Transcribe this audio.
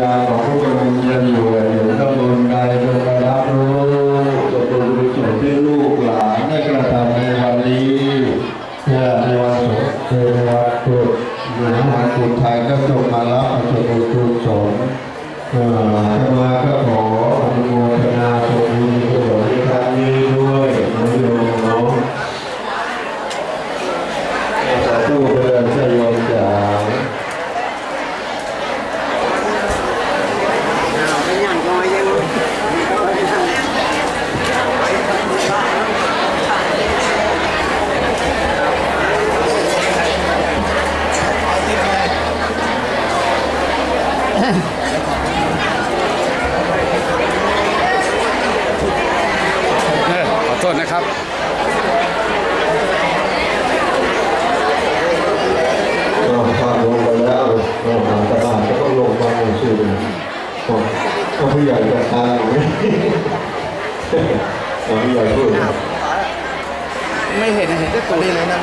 ญาของผู้เป็นบุญยังอยู่อยู่ต้องบนใดจงได้รับรู้จงเป็นบุญส่วนที่ลูกหลานได้กระทำในวันนี้เพื่อในวันสงฆ์ในวันพุธหรือวันพุธไทยก็จงมารับ ขอโทษนะครับเราพาลงไปแล้วเราหาตลาดก็ต้องลงมาในชื่อก็ผู้ใหญ่จะทานไหมผู้ใหญ่พูดไม่เห็นเห็นแต่ตัวนี้เลยนะ